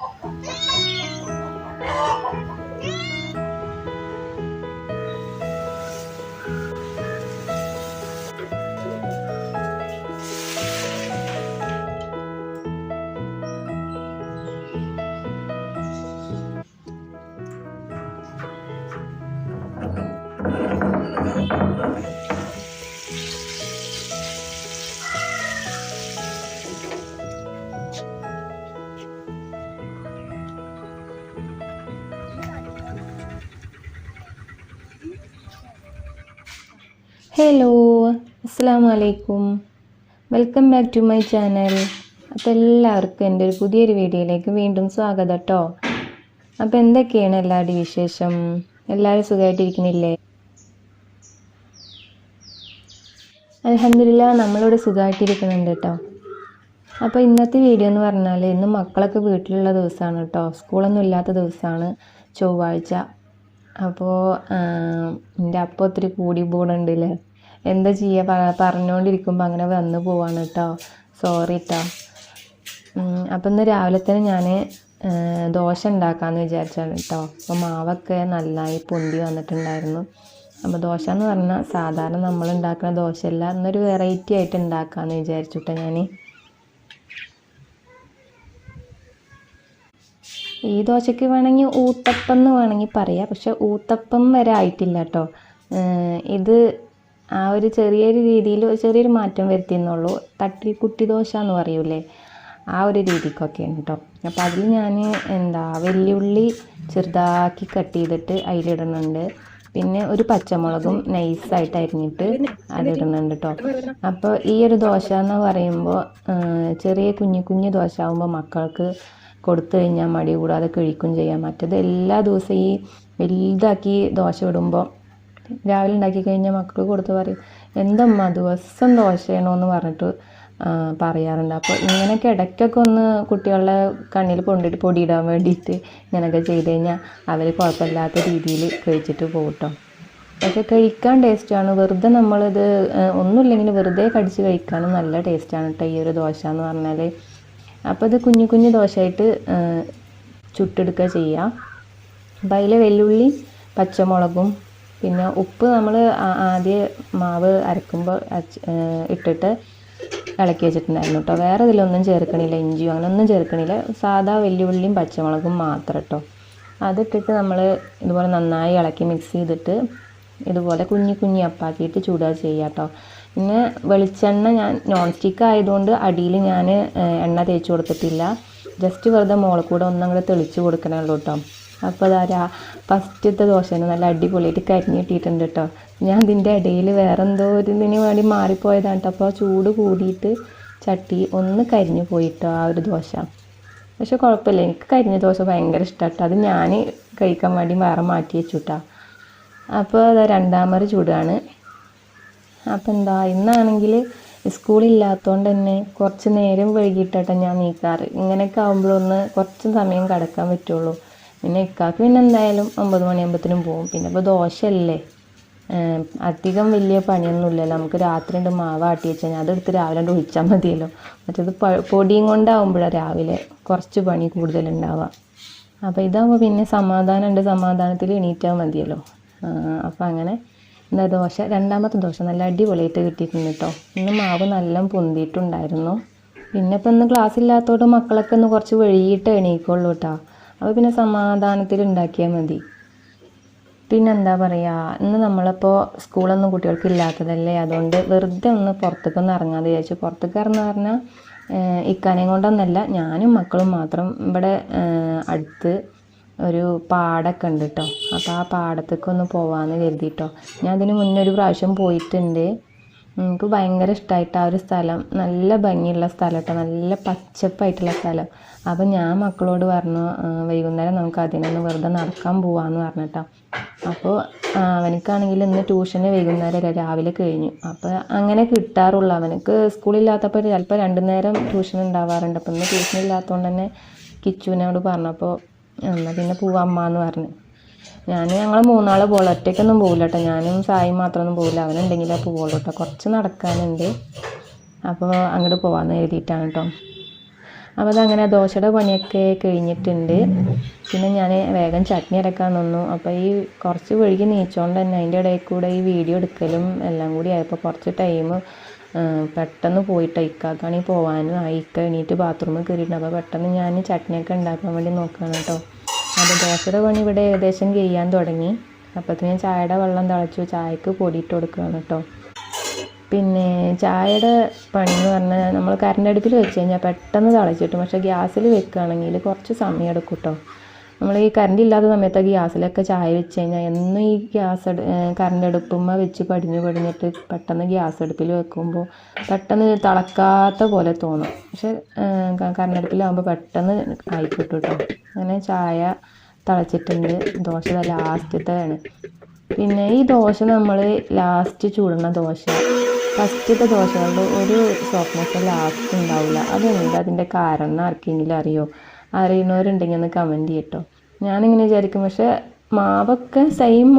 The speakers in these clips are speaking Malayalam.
you അസ്സാം വലൈക്കും welcome back to my channel. അപ്പോൾ എല്ലാവർക്കും എന്റെ ഒരു പുതിയൊരു വീഡിയോയിലേക്ക് വീണ്ടും സ്വാഗതം കേട്ടോ അപ്പോൾ എന്തൊക്കെയാണ് എല്ലാവരുടെയും വിശേഷം? എല്ലാവരും സുഖമായിട്ടിരിക്കുന്നില്ലേ? അലഹമില്ല നമ്മളിവിടെ സുഖമായിട്ടിരിക്കുന്നുണ്ട് കേട്ടോ അപ്പോൾ ഇന്നത്തെ വീഡിയോ എന്ന് പറഞ്ഞാൽ ഇന്ന് മക്കളൊക്കെ വീട്ടിലുള്ള ദിവസമാണ് കേട്ടോ സ്കൂളൊന്നും ഇല്ലാത്ത ദിവസമാണ് ചൊവ്വാഴ്ച. അപ്പോൾ എന്റെ അപ്പം ഒത്തിരി കൂടി പോകണുണ്ടല്ലേ എന്താ ചെയ്യുക പറഞ്ഞുകൊണ്ടിരിക്കുമ്പോൾ അങ്ങനെ വന്നു പോവാണ് കേട്ടോ സോറി കേട്ടോ അപ്പം ഇന്ന് രാവിലെ തന്നെ ഞാൻ ദോശ ഉണ്ടാക്കാമെന്ന് വിചാരിച്ചാണ് കേട്ടോ അപ്പോൾ മാവൊക്കെ നന്നായി പൊന്തി വന്നിട്ടുണ്ടായിരുന്നു. അപ്പോൾ ദോശ എന്ന് പറഞ്ഞാൽ സാധാരണ നമ്മൾ ഉണ്ടാക്കുന്ന ദോശയല്ല എന്നൊരു വെറൈറ്റി ആയിട്ട് ഉണ്ടാക്കാമെന്ന് വിചാരിച്ചു ഞാൻ ഈ ദോശയ്ക്ക് വേണമെങ്കിൽ ഊത്തപ്പം എന്ന് വേണമെങ്കിൽ പറയാം. പക്ഷെ ഊത്തപ്പം വരെ ആയിട്ടില്ല കേട്ടോ ഇത് ആ ഒരു ചെറിയൊരു രീതിയിൽ ചെറിയൊരു മാറ്റം വരുത്തിയെന്നുള്ളൂ. തട്ടി കുട്ടി ദോശ എന്ന് പറയൂലേ? ആ ഒരു രീതിക്കൊക്കെയാണ് കേട്ടോ അപ്പോൾ അതിൽ ഞാൻ എന്താ വെല്ലുള്ളി ചെറുതാക്കി കട്ട് ചെയ്തിട്ട് അതിലിടുന്നുണ്ട് പിന്നെ ഒരു പച്ചമുളകും നൈസായിട്ട് അരിഞ്ഞിട്ട് അതിടുന്നുണ്ട് കേട്ടോ അപ്പോൾ ഈ ഒരു ദോശ എന്ന് പറയുമ്പോൾ ചെറിയ കുഞ്ഞു കുഞ്ഞു ദോശ ആകുമ്പോൾ മക്കൾക്ക് കൊടുത്തു കഴിഞ്ഞാൽ മടി കൂടാതെ കഴിക്കും ചെയ്യാം മറ്റത് എല്ലാ ദിവസവും ഈ വലുതാക്കി ദോശ ഇടുമ്പോൾ രാവിലെ ഉണ്ടാക്കി കഴിഞ്ഞാൽ മക്കൾ കൊടുത്ത് പറയും എന്തമ്മ ദിവസം ദോശയാണോ പറഞ്ഞിട്ട് പറയാറുണ്ട്. അപ്പോൾ ഇങ്ങനെയൊക്കെ ഇടയ്ക്കൊക്കെ ഒന്ന് കുട്ടികളുടെ കണ്ണിൽ കൊണ്ടിട്ട് പൊടിയിടാൻ വേണ്ടിയിട്ട് ഇങ്ങനെയൊക്കെ ചെയ്ത് കഴിഞ്ഞാൽ അവർ കുഴപ്പമില്ലാത്ത രീതിയിൽ കഴിച്ചിട്ട് പോകട്ടോ പക്ഷെ കഴിക്കാൻ ടേസ്റ്റാണ് വെറുതെ നമ്മളിത് ഒന്നുമില്ലെങ്കിൽ വെറുതെ കടിച്ച് കഴിക്കാനും നല്ല ടേസ്റ്റാണ് കേട്ടോ ഈ ഒരു ദോശ എന്ന് പറഞ്ഞാൽ അപ്പോൾ ഇത് കുഞ്ഞു കുഞ്ഞു ദോശയായിട്ട് ചുട്ടെടുക്കുക ചെയ്യുക അപ്പോൾ അതിൽ വെല്ലുള്ളി പച്ചമുളകും പിന്നെ ഉപ്പ് നമ്മൾ ആദ്യം മാവ് അരക്കുമ്പോൾ ഇട്ടിട്ട് ഇളക്കി വെച്ചിട്ടുണ്ടായിരുന്നു കേട്ടോ വേറെ ഇതിലൊന്നും ചേർക്കണില്ല ഇഞ്ചിയോ അങ്ങനെ ഒന്നും ചേർക്കണില്ല. സാധാ വെല്ലുള്ളിയും പച്ചമുളകും മാത്രം കേട്ടോ അതിട്ടിട്ട് നമ്മൾ ഇതുപോലെ നന്നായി ഇളക്കി മിക്സ് ചെയ്തിട്ട് ഇതുപോലെ കുഞ്ഞി കുഞ്ഞി അപ്പാക്കിയിട്ട് ചൂടുക ചെയ്യുക കേട്ടോ പിന്നെ വെളിച്ചെണ്ണ ഞാൻ നോൺ സ്റ്റിക്ക് ആയതുകൊണ്ട് അടിയിൽ ഞാൻ എണ്ണ തേച്ച് കൊടുത്തിട്ടില്ല. ജസ്റ്റ് വെറുതെ മുകളിൽ കൂടെ ഒന്നങ്ങോട്ട് തെളിച്ച് കൊടുക്കണുള്ളൂ കേട്ടോ അപ്പോൾ അതാ ഫസ്റ്റത്തെ ദോശന് നല്ല അടിപൊളിയായിട്ട് കരിഞ്ഞിട്ടിട്ടുണ്ട് കേട്ടോ ഞാൻ ഇതിന്റെ ഇടയിൽ വേറെ എന്തോ ഇതിന് വേണ്ടി മാറിപ്പോയതാണ് കേട്ടോ അപ്പോൾ ചൂട് കൂടിയിട്ട് ചട്ടി ഒന്ന് കരിഞ്ഞു പോയിട്ടോ ആ ഒരു ദോശ. പക്ഷെ കുഴപ്പമില്ല എനിക്ക് കരിഞ്ഞ ദോശ ഭയങ്കര ഇഷ്ടമാട്ടോ അത് ഞാൻ കഴിക്കാൻ വേണ്ടി വേറെ മാറ്റി വെച്ചു കേട്ടോ അപ്പോൾ അത് രണ്ടാമത് ചൂടാണ്. അപ്പോൾ എന്താ ഇന്നാണെങ്കിൽ സ്കൂളില്ലാത്തതുകൊണ്ട് തന്നെ കുറച്ച് നേരം വൈകിട്ടാട്ടോ ഞാൻ നീക്കാറ്. ഇങ്ങനെയൊക്കെ ആകുമ്പോഴൊന്ന് കുറച്ച് സമയം കിടക്കാൻ പറ്റുള്ളൂ. പിന്നെ ഇക്കാക്ക് പിന്നെ എന്തായാലും ഒമ്പത് മണിയാകുമ്പത്തിനും പോകും പിന്നെ ഇപ്പോൾ ദോശയല്ലേ. അധികം വലിയ പണിയൊന്നുമില്ലല്ലോ. നമുക്ക് രാത്രി ഉണ്ട് മാവ് ആട്ടി വെച്ച് കഴിഞ്ഞാൽ അതെടുത്ത് രാവിലെ കൊണ്ട് ഒഴിച്ചാൽ മതിയല്ലോ. മറ്റേത് പൊടിയും കൊണ്ടാവുമ്പോഴാണ് രാവിലെ കുറച്ച് പണി കൂടുതലുണ്ടാവുക അപ്പോൾ ഇതാകുമ്പോൾ പിന്നെ സമാധാനമുണ്ട് സമാധാനത്തിൽ എണീറ്റാൽ മതിയല്ലോ. അപ്പോൾ അങ്ങനെ എന്താ ദോശ രണ്ടാമത്തെ ദോശ നല്ല അടിപൊളിയായിട്ട് കിട്ടിയിട്ടുണ്ട് കേട്ടോ ഇന്ന് മാവ് നല്ല പൊന്തിയിട്ടുണ്ടായിരുന്നു. പിന്നെ ഇപ്പം ഇന്ന് ക്ലാസ് ഇല്ലാത്തതുകൊണ്ട് മക്കളൊക്കെ ഒന്ന് കുറച്ച് വഴിയിട്ട് എണീക്കുള്ളൂ കേട്ടോ അപ്പോൾ പിന്നെ സമാധാനത്തിൽ ഉണ്ടാക്കിയാൽ മതി. പിന്നെ എന്താ പറയുക ഇന്ന് നമ്മളിപ്പോൾ സ്കൂളൊന്നും കുട്ടികൾക്ക് ഇല്ലാത്തതല്ലേ? അതുകൊണ്ട് വെറുതെ ഒന്ന് പുറത്തേക്കൊന്ന് ഇറങ്ങാതെ വിചാരിച്ചു. പുറത്തേക്ക് ഇറന്ന് പറഞ്ഞാൽ ഇക്കാനേം കൊണ്ടൊന്നല്ല ഞാനും മക്കളും മാത്രം ഇവിടെ അടുത്ത് ഒരു പാടമൊക്കെ ഉണ്ട് കേട്ടോ അപ്പോൾ ആ പാടത്തേക്കൊന്ന് പോവാമെന്ന് കരുതിയിട്ടോ ഞാൻ അതിന് മുന്നേ ഒരു പ്രാവശ്യം പോയിട്ടുണ്ട്. എനിക്ക് ഭയങ്കര ഇഷ്ടമായിട്ട് ആ ഒരു സ്ഥലം. നല്ല ഭംഗിയുള്ള സ്ഥലം കേട്ടോ നല്ല പച്ചപ്പായിട്ടുള്ള സ്ഥലം. അപ്പം ഞാൻ മക്കളോട് പറഞ്ഞു വൈകുന്നേരം നമുക്ക് അതിനൊന്ന് വെറുതെ നടക്കാൻ പോവാമെന്ന് പറഞ്ഞിട്ടോ അപ്പോൾ അവനക്കാണെങ്കിൽ ഇന്ന് ട്യൂഷന് വൈകുന്നേരം രാവിലെ കഴിഞ്ഞു. അപ്പോൾ അങ്ങനെ കിട്ടാറുള്ളൂ. അവനക്ക് സ്കൂളില്ലാത്തപ്പോൾ ചിലപ്പോൾ രണ്ടു നേരം ട്യൂഷൻ ഉണ്ടാവാറുണ്ട്. അപ്പം ഇന്ന് ട്യൂഷൻ ഇല്ലാത്തതുകൊണ്ട് തന്നെ കിച്ചുവിനോട് പറഞ്ഞപ്പോൾ എന്നാൽ പിന്നെ പോവാം അമ്മ എന്ന് പറഞ്ഞു. ഞാൻ ഞങ്ങൾ മൂന്നാൾ പോകുള്ളൂ ഒറ്റയ്ക്കൊന്നും പോകില്ല കേട്ടോ ഞാനും സായും മാത്രമൊന്നും പോകില്ല അവനുണ്ടെങ്കിലേ പോവുള്ളൂ കേട്ടോ കുറച്ച് നടക്കാനുണ്ട്. അപ്പോൾ അങ്ങോട്ട് പോകാമെന്ന് എഴുതിയിട്ടാണ് കേട്ടോ അപ്പോൾ അതങ്ങനെ ദോശയുടെ പണിയൊക്കെ കഴിഞ്ഞിട്ടുണ്ട്. പിന്നെ ഞാൻ വേഗം ചട്നി അരക്കാൻ നിന്നു. അപ്പോൾ ഈ കുറച്ച് വഴുകി നീച്ചോണ്ട് തന്നെ അതിന്റെ ഇടയിൽ കൂടെ ഈ വീഡിയോ എടുക്കലും എല്ലാം കൂടി ആയപ്പോൾ കുറച്ച് ടൈം പെട്ടെന്ന് പോയിട്ട്. ഇക്കാക്കാണെങ്കിൽ പോകാനും എണീറ്റ് ബാത്റൂമിൽ കയറിയിട്ടുണ്ട്. അപ്പോൾ പെട്ടെന്ന് ഞാൻ ചട്നിയൊക്കെ ഉണ്ടാക്കാൻ വേണ്ടി നോക്കുകയാണ് കേട്ടോ അപ്പോൾ ദോശയുടെ പണി ഇവിടെ ഏകദേശം ചെയ്യാൻ തുടങ്ങി. അപ്പോഴത്തേന് ഞാൻ ചായയുടെ വെള്ളം തിളച്ചു. ചായക്ക് പൊടിയിട്ട് കൊടുക്കുകയാണ് കേട്ടോ. പിന്നെ ചായയുടെ പണി എന്ന് പറഞ്ഞാൽ നമ്മൾ കറണ്ട് അടുപ്പിൽ വെച്ച് കഴിഞ്ഞാൽ പെട്ടെന്ന് തിളച്ചിട്ടും. പക്ഷേ ഗ്യാസിൽ വെക്കുകയാണെങ്കിൽ കുറച്ച് സമയം എടുക്കും കേട്ടോ. നമ്മൾ ഈ കറണ്ട് ഇല്ലാത്ത സമയത്ത് ഗ്യാസിലൊക്കെ ചായ വെച്ച് കഴിഞ്ഞാൽ എന്നും ഈ ഗ്യാസ് കറണ്ട് അടുപ്പുമ്മ വെച്ച് പടിഞ്ഞ് പടിഞ്ഞിട്ട് പെട്ടെന്ന് ഗ്യാസ് അടുപ്പിൽ വെക്കുമ്പോൾ പെട്ടെന്ന് തിളക്കാത്ത പോലെ തോന്നും. പക്ഷെ കറണ്ട് അടുപ്പിലാകുമ്പോൾ പെട്ടെന്ന് ആയിക്കിട്ടും കേട്ടോ അങ്ങനെ ചായ തിളച്ചിട്ടുണ്ട്. ദോശ ലാസ്റ്റത്തെയാണ് പിന്നെ ഈ ദോശ നമ്മൾ ലാസ്റ്റ് ചൂടുന്ന ദോശ ഫസ്റ്റത്തെ ദോശകളുടെ ഒരു സോഫ്റ്റ്നെസ് ലാസ്റ്റ് ഉണ്ടാവില്ല അതെന്താ അതിന്റെ കാരണം ആർക്കെങ്കിലും അറിയോ? അറിയുന്നവരുണ്ടെങ്കിൽ ഒന്ന് കമന്റ് ചെയ്യട്ടോ. ഞാനിങ്ങനെ വിചാരിക്കും പക്ഷേ മാവൊക്കെ സെയിം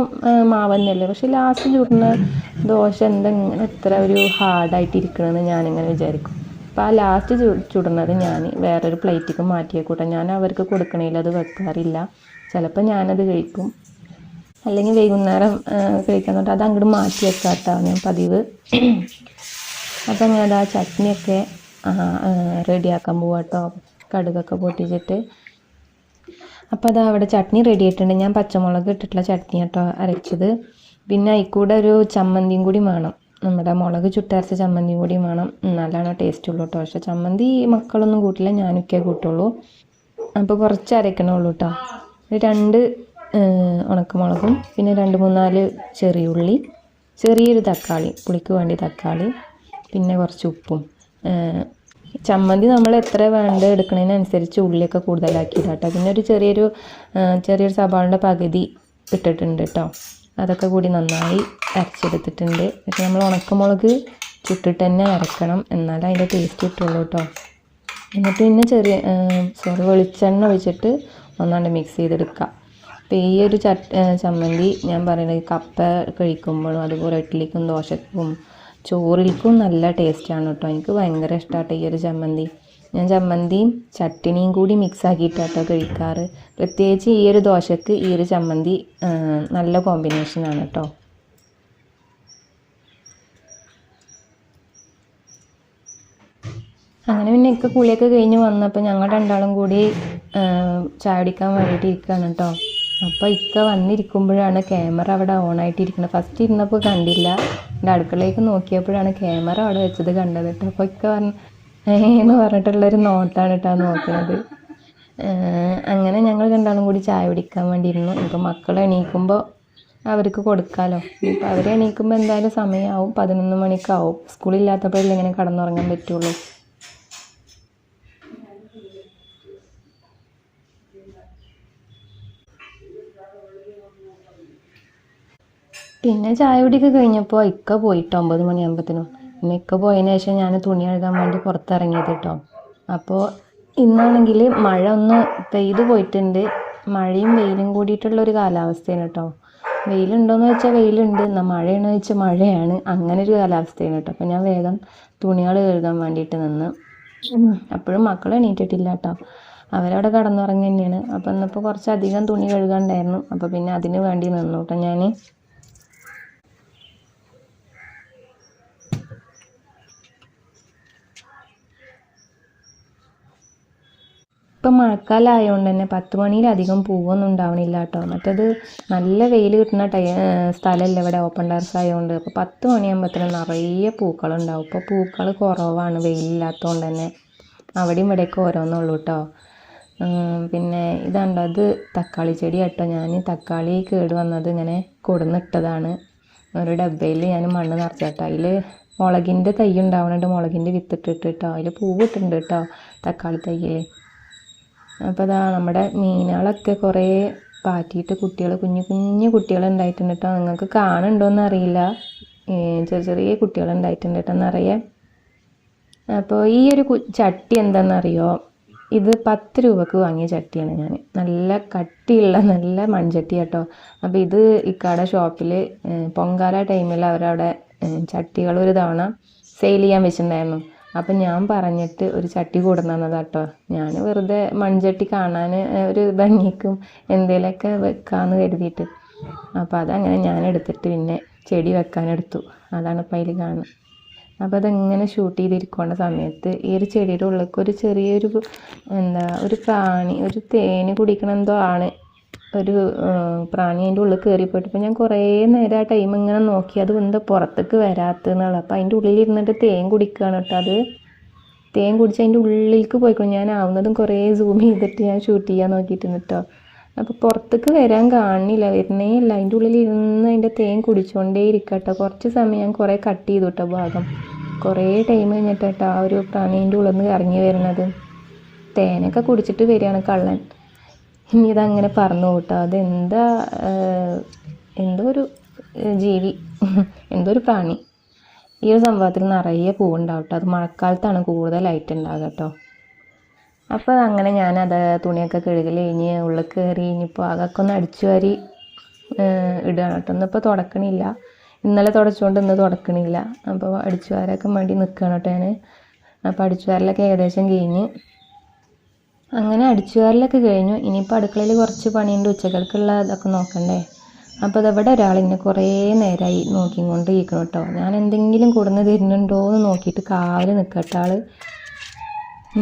മാവ് തന്നെയല്ലേ? പക്ഷെ ലാസ്റ്റ് ചൂടുന്ന ദോശ എന്താ എത്ര ഒരു ഹാർഡായിട്ടിരിക്കണമെന്ന് ഞാനിങ്ങനെ വിചാരിക്കും. അപ്പോൾ ആ ലാസ്റ്റ് ചുടുന്നത് ഞാൻ വേറൊരു പ്ലേറ്റിക്ക് മാറ്റിയേക്കൂട്ടെ. ഞാൻ അവർക്ക് കൊടുക്കണേൽ അത് വെക്കാറില്ല. ചിലപ്പോൾ ഞാനത് കഴിക്കും. അല്ലെങ്കിൽ വൈകുന്നേരം കഴിക്കാൻ തൊട്ട് അത് അങ്ങോട്ട് മാറ്റി വെക്കാട്ടോ ഞാൻ പതിവ്. അപ്പം അങ്ങനെ അത് ആ ചട്നിയൊക്കെ റെഡിയാക്കാൻ പോവാട്ടോ. കടുകൊക്കെ പൊട്ടിച്ചിട്ട്. അപ്പോൾ അത് അവിടെ ചട്നി റെഡി ആയിട്ടുണ്ട്. ഞാൻ പച്ചമുളക് ഇട്ടിട്ടുള്ള ചട്നി കേട്ടോ അരച്ചത്. പിന്നെ അതിൽക്കൂടെ ഒരു ചമ്മന്തിയും കൂടി വേണം. നമ്മുടെ മുളക് ചുട്ടരച്ച ചമ്മന്തിയും കൂടി വേണം. നല്ലതാണ് ടേസ്റ്റ് ഉള്ളൂ കേട്ടോ പക്ഷേ ചമ്മന്തി മക്കളൊന്നും കൂട്ടില്ല ഞാനൊക്കെ കൂട്ടുള്ളൂ. അപ്പോൾ കുറച്ച് അരയ്ക്കണുള്ളൂ കേട്ടോ രണ്ട് ഉണക്കമുളകും പിന്നെ രണ്ട് മൂന്നാൽ ചെറിയ ഉള്ളി ചെറിയൊരു തക്കാളി പുളിക്ക് വേണ്ടി തക്കാളി പിന്നെ കുറച്ച് ഉപ്പും ചമ്മന്തി നമ്മൾ എത്ര വേണ്ട എടുക്കുന്നതിനനുസരിച്ച് ഉള്ളിയൊക്കെ കൂടുതലാക്കിയതാണ് കേട്ടോ പിന്നെ ഒരു ചെറിയൊരു ചെറിയൊരു സവാളിന്റെ പകുതി ഇട്ടിട്ടുണ്ട് കേട്ടോ അതൊക്കെ കൂടി നന്നായി അരച്ചെടുത്തിട്ടുണ്ട്. പക്ഷെ നമ്മൾ ഉണക്കമുളക് ചുട്ടിട്ട് തന്നെ അരക്കണം. എന്നാലേ അതിന്റെ ടേസ്റ്റ് കിട്ടുള്ളൂ കേട്ടോ എന്നിട്ട് പിന്നെ ചെറിയ സോറി വെളിച്ചെണ്ണ ഒഴിച്ചിട്ട് ഒന്നാണ്ട് മിക്സ് ചെയ്തെടുക്കുക അപ്പോൾ ഈ ഒരു ചമ്മന്തി ഞാൻ പറയുന്നത് കപ്പ കഴിക്കുമ്പോഴും അതുപോലെ ഇഡ്ഡലിക്കും ദോശക്കും ചോറിൽക്കും നല്ല ടേസ്റ്റാണ് കേട്ടോ. എനിക്ക് ഭയങ്കര ഇഷ്ടമാട്ടോ ഈ ഒരു ചമ്മന്തി. ഞാൻ ചമ്മന്തിയും ചട്ടിനിയും കൂടി മിക്സ് ആക്കിയിട്ടാട്ടോ കഴിക്കാറ്. പ്രത്യേകിച്ച് ഈ ഒരു ദോശക്ക് ഈ ഒരു ചമ്മന്തി നല്ല കോമ്പിനേഷനാണ് കേട്ടോ. അങ്ങനെ പിന്നെ ഇക്ക കുളിയൊക്കെ കഴിഞ്ഞ് വന്നപ്പോൾ ഞങ്ങൾ രണ്ടാളും കൂടി ചായ കുടിക്കാൻ വേണ്ടിയിട്ട് ഇരിക്കുകയാണ് കേട്ടോ. അപ്പോൾ ഇക്ക വന്നിരിക്കുമ്പോഴാണ് ക്യാമറ അവിടെ ഓൺ ആയിട്ടിരിക്കുന്നത് ഫസ്റ്റ് ഇരുന്നപ്പോൾ കണ്ടില്ല. എന്റെ അടുക്കളയിലേക്ക് നോക്കിയപ്പോഴാണ് ക്യാമറ അവിടെ വെച്ചത് കണ്ടത് കേട്ടോ. അപ്പോൾ ഇക്ക പറഞ്ഞു എന്ന് പറഞ്ഞിട്ടുള്ളൊരു നോട്ടാണ് കേട്ടോ നോക്കുന്നത് അങ്ങനെ ഞങ്ങൾ രണ്ടാളും കൂടി ചായ കുടിക്കാൻ വേണ്ടി ഇരുന്നു ഇപ്പോൾ മക്കൾ എണീക്കുമ്പോൾ അവർക്ക് കൊടുക്കാമല്ലോ ഇപ്പോൾ അവർ എണീക്കുമ്പോൾ എന്തായാലും സമയമാവും പതിനൊന്ന് മണിക്കാവും. സ്കൂളില്ലാത്തപ്പോഴല്ലേ ഇങ്ങനെ കടന്നുറങ്ങാൻ പറ്റുള്ളൂ. പിന്നെ ചായ കുടിയൊക്കെ കഴിഞ്ഞപ്പോൾ ഇക്ക പോയിട്ട് ഒമ്പത് മണിയാകുമ്പത്തിനും പിന്നെ ഇക്ക പോയതിന് ശേഷം ഞാൻ തുണി കഴുകാൻ വേണ്ടി പുറത്തിറങ്ങിയത് കേട്ടോ അപ്പോൾ ഇന്നാണെങ്കിൽ മഴ ഒന്ന് പെയ്തു പോയിട്ടുണ്ട്. മഴയും വെയിലും കൂടിയിട്ടുള്ള ഒരു കാലാവസ്ഥയാണ് കേട്ടോ വെയിലുണ്ടോയെന്ന് വെച്ചാൽ വെയിലുണ്ട്. എന്നാൽ മഴയാണെന്ന് വെച്ചാൽ മഴയാണ്. അങ്ങനെ ഒരു കാലാവസ്ഥയാണ് കേട്ടോ അപ്പോൾ ഞാൻ വേഗം തുണികൾ കഴുകാൻ വേണ്ടിയിട്ട് നിന്ന്. അപ്പോഴും മക്കൾ എണീറ്റിട്ടില്ല കേട്ടോ അവരവിടെ കടന്നുറങ്ങി തന്നെയാണ് അപ്പോൾ ഇന്നിപ്പോൾ കുറച്ചധികം തുണി കഴുകാണ്ടായിരുന്നു. അപ്പോൾ പിന്നെ അതിന് വേണ്ടി നിന്നു കേട്ടോ ഞാൻ ഇപ്പം മഴക്കാലമായതുകൊണ്ട് തന്നെ പത്ത് മണിയിലധികം പൂവൊന്നും ഉണ്ടാവണില്ല കേട്ടോ മറ്റത് നല്ല വെയിൽ കിട്ടുന്ന ടൈ സ്ഥലമല്ല ഇവിടെ ഓപ്പൺ ടെറസ് ആയതുകൊണ്ട് അപ്പോൾ പത്ത് മണിയാകുമ്പോഴത്തേനും നിറയെ പൂക്കളുണ്ടാവും. ഇപ്പോൾ പൂക്കൾ കുറവാണ് വെയിലില്ലാത്തതുകൊണ്ട് തന്നെ. അവിടെയും ഇവിടെയൊക്കെ ഓരോന്നുള്ളൂ കേട്ടോ പിന്നെ ഇതുണ്ടോ അത് തക്കാളി ചെടി കേട്ടോ. ഞാൻ തക്കാളി കേട് വന്നത് ഇങ്ങനെ കൊടുന്നിട്ടതാണ്. ഒരു ഡബ്ബയിൽ ഞാൻ മണ്ണ് നിറച്ചിട്ടോ. അതിൽ മുളകിന്റെ തൈ ഉണ്ടാവുന്നുണ്ട് മുളകിന്റെ വിത്തിട്ടിട്ട് കേട്ടോ അതിൽ പൂവിട്ടുണ്ട് കേട്ടോ തക്കാളി തൈയിൽ അപ്പോൾ അതാ നമ്മുടെ മീനുകളൊക്കെ കുറേ പാറ്റിയിട്ട് കുട്ടികൾ കുഞ്ഞു കുഞ്ഞു കുട്ടികൾ ഉണ്ടായിട്ടുണ്ട് കേട്ടോ നിങ്ങൾക്ക് കാണുന്നുണ്ടോയെന്ന് അറിയില്ല. ചെറിയ ചെറിയ കുട്ടികൾ ഉണ്ടായിട്ടുണ്ട് കേട്ടോ നിറയെ അപ്പോൾ ഈ ഒരു ചട്ടി എന്താണെന്നറിയോ ഇത് പത്ത് രൂപക്ക് വാങ്ങിയ ചട്ടിയാണ് ഞാൻ നല്ല കട്ടിയുള്ള നല്ല മൺചട്ടി കേട്ടോ അപ്പോൾ ഇത് ഇക്കാട ഷോപ്പിൽ പൊങ്കാല ടൈമിൽ അവരവിടെ ചട്ടികൾ ഒരു തവണ സെയിൽ ചെയ്യാൻ വെച്ചിട്ടുണ്ടായിരുന്നു. അപ്പം ഞാൻ പറഞ്ഞിട്ട് ഒരു ചട്ടി കൊടുന്നതാണ് കേട്ടോ ഞാൻ വെറുതെ മൺചട്ടി കാണാൻ ഒരു ഭംഗിക്കും എന്തേലൊക്കെ വെക്കാന്ന് കരുതിയിട്ട്. അപ്പോൾ അതങ്ങനെ ഞാൻ എടുത്തിട്ട് പിന്നെ ചെടി വെക്കാനെടുത്തു. അതാണ് ഇപ്പം അതിൽ കാണുന്നത്. അപ്പോൾ അതെങ്ങനെ ഷൂട്ട് ചെയ്തിരിക്കേണ്ട സമയത്ത് ഈ ഒരു ചെടിയുടെ ഉള്ളിലേക്ക് ഒരു ചെറിയൊരു എന്താ ഒരു പ്രാണി ഒരു തേന് കുടിക്കണ എന്തോ ആണ് ഒരു പ്രാണി അതിന്റെ ഉള്ളിൽ കയറിപ്പോയിട്ട് ഞാൻ കുറേ നേരം ആ ടൈം ഇങ്ങനെ നോക്കി. അത് എന്താ പുറത്തേക്ക് വരാത്തതെന്നുള്ളത് അപ്പോൾ അതിന്റെ ഉള്ളിൽ ഇരുന്നിട്ട് തേൻ കുടിക്കുകയാണ് കേട്ടോ അത്. തേൻ കുടിച്ച് അതിന്റെ ഉള്ളിലേക്ക് പോയിക്കോ ഞാൻ ആവുന്നതും കുറേ സൂം ചെയ്തിട്ട് ഞാൻ ഷൂട്ട് ചെയ്യാൻ നോക്കിയിട്ടുണ്ട് കേട്ടോ അപ്പോൾ പുറത്തേക്ക് വരാൻ കാണില്ല. വരുന്നേ ഇല്ല. അതിന്റെ ഉള്ളിൽ ഇരുന്ന് അതിന്റെ തേൻ കുടിച്ചുകൊണ്ടേ ഇരിക്കുക കേട്ടോ കുറച്ച് സമയം ഞാൻ കുറേ കട്ട് ചെയ്തു കേട്ടോ ഭാഗം. കുറേ ടൈം കഴിഞ്ഞിട്ട് കേട്ടോ ആ ഒരു പ്രാണീന്റെ ഉള്ളിൽ നിന്ന് ഇറങ്ങി വരുന്നത്. തേനൊക്കെ കുടിച്ചിട്ട് വരികയാണ് കള്ളൻ. ഇനി ഇതങ്ങനെ പറഞ്ഞു കൂട്ടോ? അതെന്താ എന്തോ ഒരു ജീവി എന്തോ ഒരു പ്രാണി. ഈ ഒരു സംഭവത്തിൽ നിറയെ പൂവുണ്ടാവും കേട്ടോ. അത് മഴക്കാലത്താണ് കൂടുതലായിട്ട് ഉണ്ടാകുക കേട്ടോ. അപ്പോൾ അങ്ങനെ ഞാൻ അത് തുണിയൊക്കെ കഴുകൽ കഴിഞ്ഞ് ഉള്ളിൽ കയറി ഇനിയിപ്പോൾ അതൊക്കെ ഒന്ന് അടിച്ചു വാരി ഇടുകയാണ് കേട്ടോ. ഇന്നിപ്പോൾ തുടക്കണില്ല. ഇന്നലെ തുടച്ചുകൊണ്ട് ഇന്ന് തുടക്കണില്ല. അപ്പോൾ അടിച്ചു വാരൊക്കെ വേണ്ടി നിൽക്കുകയാണ് കേട്ടോ ഞാൻ അപ്പോൾ അടിച്ചു വാരലൊക്കെ ഏകദേശം കഴിഞ്ഞ് അങ്ങനെ അടിച്ചു വാരലൊക്കെ കഴിഞ്ഞു. ഇനിയിപ്പോൾ അടുക്കളയിൽ കുറച്ച് പണിയുണ്ട്. ഉച്ചകൾക്കുള്ള ഇതൊക്കെ നോക്കണ്ടേ. അപ്പോൾ അതവിടെ ഒരാൾ എന്നെ കുറേ നേരമായി നോക്കിക്കൊണ്ട് ഇരിക്കണം കേട്ടോ. ഞാൻ എന്തെങ്കിലും കൊടുന്ന് തരുന്നുണ്ടോ എന്ന് നോക്കിയിട്ട് കാവൽ നിൽക്കട്ടെ ആൾ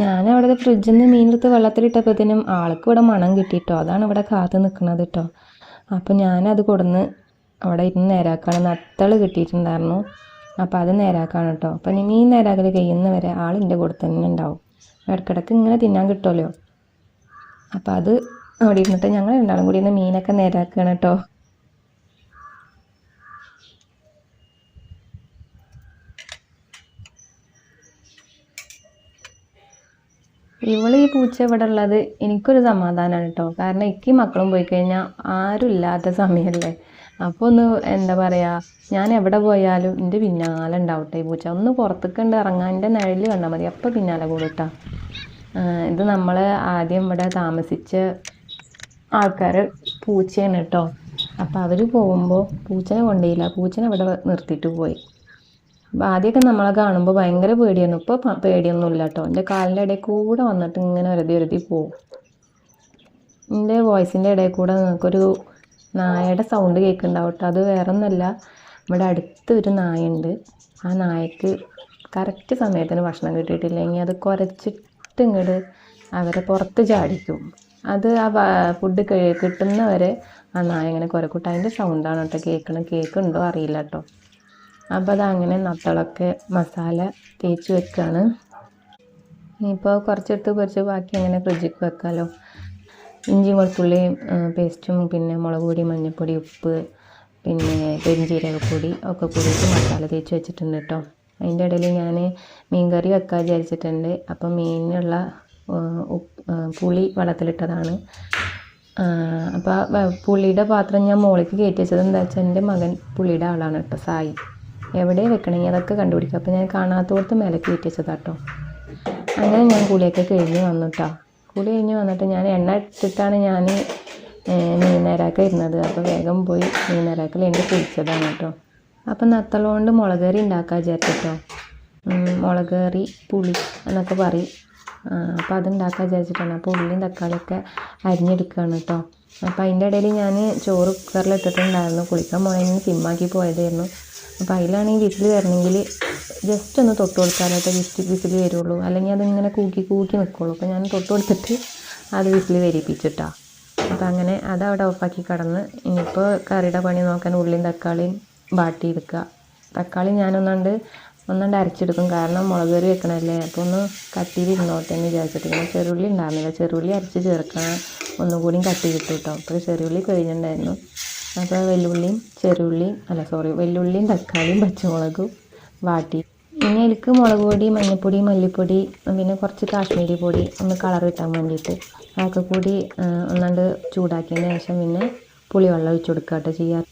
ഞാൻ അവിടെ ഫ്രിഡ്ജിൽ നിന്ന് മീനെടുത്ത് വെള്ളത്തിലിട്ടപ്പോഴത്തേനും ആൾക്ക് ഇവിടെ മണം കിട്ടിയിട്ടോ അതാണ് ഇവിടെ കാത്ത് നിൽക്കുന്നത് കേട്ടോ. അപ്പോൾ ഞാനത് കൊടുന്ന് അവിടെ ഇരുന്ന് നേരാക്കാണ്. നത്തൾ കിട്ടിയിട്ടുണ്ടായിരുന്നു. അപ്പോൾ അത് നേരാക്കാണ് കേട്ടോ. അപ്പം ഇനി മീൻ നേരാക്കൽ കഴിയുന്ന വരെ ആളിന്റെ കൂടെ തന്നെ ഉണ്ടാവും. ഇടയ്ക്കിടയ്ക്ക് ഇങ്ങനെ തിന്നാൻ കിട്ടുമല്ലോ. അപ്പോൾ അത് അവിടെ ഇരുന്നിട്ട് ഞങ്ങൾ രണ്ടാളും കൂടി ഇന്ന് മീനൊക്കെ നേരാക്കുകയാണ് കേട്ടോ. ഇവൾ ഈ പൂച്ച ഇവിടെ ഉള്ളത് എനിക്കൊരു സമാധാനമാണ് കേട്ടോ. കാരണം എനിക്ക് മക്കളും പോയി കഴിഞ്ഞാൽ ആരും ഇല്ലാത്ത സമയമല്ലേ അപ്പോൾ ഒന്ന് എന്താ പറയുക ഞാൻ എവിടെ പോയാലും എന്റെ പിന്നാലെ ഉണ്ടാവട്ടെ ഈ പൂച്ച. ഒന്ന് പുറത്തേക്ക് ഉണ്ട് ഇറങ്ങാൻ എന്റെ നഴൽ കണ്ടാൽ മതി. അപ്പോൾ പിന്നാലെ കൂടുട്ടാ ഇത് നമ്മൾ ആദ്യം ഇവിടെ താമസിച്ച ആൾക്കാർ പൂച്ചയാണ് കേട്ടോ അപ്പോൾ അവർ പോകുമ്പോൾ പൂച്ചനെ കൊണ്ടുപോയില്ല പൂച്ചനെ അവിടെ നിർത്തിയിട്ട് പോയി. അപ്പോൾ ആദ്യമൊക്കെ നമ്മളെ കാണുമ്പോൾ ഭയങ്കര പേടിയായിരുന്നു. ഇപ്പോൾ പേടിയൊന്നും പേടിയൊന്നുമില്ല കേട്ടോ എന്റെ കാലിന്റെ ഇടയിൽ കൂടെ വന്നിട്ട് ഇങ്ങനെ വെറുതെ വെറുതെ പോവും. എന്റെ വോയിസിന്റെ ഇടയിൽ കൂടെ നിങ്ങൾക്കൊരു നായയുടെ സൗണ്ട് കേൾക്കുന്നുണ്ടാവും കേട്ടോ അത് വേറെ ഒന്നല്ല ഇവിടെ അടുത്ത് ഒരു നായുണ്ട് ആ നായക്ക് കറക്റ്റ് സമയത്തിന് ഭക്ഷണം കിട്ടിയിട്ടില്ലെങ്കിൽ അത് കുറച്ചിട്ട് ഇങ്ങോട്ട് അവരെ പുറത്ത് ചാടിക്കും. അത് ആ ഫുഡ് കിട്ടുന്നവരെ ആ നായ ഇങ്ങനെ കുരക്കൂട്ട. അതിന്റെ സൗണ്ടാണ് കേട്ടോ കേൾക്കണം കേൾക്കുന്നുണ്ടോ അറിയില്ല കേട്ടോ അപ്പോൾ അതങ്ങനെ നത്തളൊക്കെ മസാല തേച്ച് വെക്കുകയാണ് ഇനിയിപ്പോൾ കുറച്ചെടുത്ത് കുറച്ച് ബാക്കി അങ്ങനെ ഫ്രിഡ്ജിൽ വെക്കാമല്ലോ ഇഞ്ചി വെളുത്തുള്ളിയും പേസ്റ്റും പിന്നെ മുളക് പൊടി മഞ്ഞൾപ്പൊടി ഉപ്പ് പിന്നെ പെരിഞ്ചീരകപ്പൊടി ഒക്കെ കൂടിയിട്ട് മസാല തേച്ച് വെച്ചിട്ടുണ്ട് കേട്ടോ അതിന്റെ ഇടയിൽ ഞാൻ മീൻ കറി വെക്കാൻ വിചാരിച്ചിട്ടുണ്ട്. അപ്പം മീനിനുള്ള പുളി വെള്ളത്തിലിട്ടതാണ്. അപ്പോൾ പുളിയുടെ പാത്രം ഞാൻ മുകളിലേക്ക് കയറ്റി വെച്ചത് എന്താ വെച്ചാൽ എന്റെ മകൻ പുളിയുടെ ആളാണ് കേട്ടോ സായി. എവിടെ വെക്കണമെങ്കിൽ അതൊക്കെ കണ്ടുപിടിക്കും. അപ്പോൾ ഞാൻ കാണാത്തോടത്ത് മേലെ കയറ്റി വെച്ചതാ കേട്ടോ അങ്ങനെ ഞാൻ പുളിയൊക്കെ കഴിഞ്ഞ് വന്നു കേട്ടോ കുളി കഴിഞ്ഞ് വന്നിട്ട് ഞാൻ എണ്ണ ഇട്ടിട്ടാണ് ഞാൻ മീൻ നേരാക്ക ഇരുന്നത് അപ്പോൾ വേഗം പോയി മീൻ നേരാക്കൽ എന്റെ കുളിച്ചതാണ് കേട്ടോ. അപ്പം നത്തള കൊണ്ട് മുളക് കറി ഉണ്ടാക്കാൻ വിചാരിച്ചിട്ടോ. മുളക് കറി പുളി എന്നൊക്കെ പറയും. അപ്പോൾ അത് ഉണ്ടാക്കാൻ വിചാരിച്ചിട്ടാണ്. അപ്പോൾ ഉള്ളിയും തക്കാളിയൊക്കെ അരിഞ്ഞെടുക്കുകയാണ് കേട്ടോ. അപ്പോൾ അതിന്റെ ഇടയിൽ ഞാൻ ചോറ് കുക്കറിൽ ഇട്ടിട്ടുണ്ടായിരുന്നു. കുളിക്കാൻ പോയതിന് സിമ്മാക്കി പോയതായിരുന്നു. അപ്പോൾ അതിലാണെങ്കിൽ വിസിൽ വരണമെങ്കിൽ ജസ്റ്റ് ഒന്ന് തൊട്ട് കൊടുത്താലായിട്ട് വിസ്റ്റ് വിസിൽ വരുള്ളൂ. അല്ലെങ്കിൽ അതിങ്ങനെ കൂക്കി കൂക്കി നിൽക്കുള്ളൂ അപ്പോൾ ഞാൻ തൊട്ട് കൊടുത്തിട്ട് അത് വിസിൽ വരിപ്പിച്ചിട്ടാ. അപ്പോൾ അങ്ങനെ അത് അവിടെ ഓഫാക്കി കടന്ന് ഇനിയിപ്പോൾ കറിയുടെ പണി നോക്കാൻ ഉള്ളിയും തക്കാളിയും ബാട്ടി എടുക്കുക തക്കാളി ഞാനൊന്നുകൊണ്ട് ഒന്നുകൊണ്ട് അരച്ചെടുക്കും. കാരണം മുളക് കറി വെക്കണമല്ലേ അപ്പോൾ ഒന്ന് കട്ടിയിലിരുന്നോട്ടെ എന്ന് വിചാരിച്ചിട്ട്. പിന്നെ ചെറുള്ളി ഉണ്ടായിരുന്നില്ല. ചെറുള്ളി അരച്ച് ചേർക്കണം. ഒന്നുകൂടിയും കട്ടി കിട്ടും കേട്ടോ അപ്പോൾ ചെറുള്ളി കഴിഞ്ഞിട്ടുണ്ടായിരുന്നു. അപ്പോൾ വെല്ലുള്ളിയും ചെറുള്ളിയും അല്ല സോറി വെല്ലുള്ളിയും തക്കാളിയും പച്ചമുളകും വാട്ടി. പിന്നെ എനിക്ക് മുളക് പൊടി മഞ്ഞൾപ്പൊടി മല്ലിപ്പൊടി പിന്നെ കുറച്ച് കാശ്മീരി പൊടി ഒന്ന് കളർ കിട്ടാൻ വേണ്ടിയിട്ട്. അതൊക്കെ കൂടി ഒന്നാണ്ട് ചൂടാക്കിയതിന് ശേഷം പിന്നെ പുളിവെള്ളം ഒഴിച്ചു കൊടുക്കുക കേട്ടോ ചെയ്യാറ്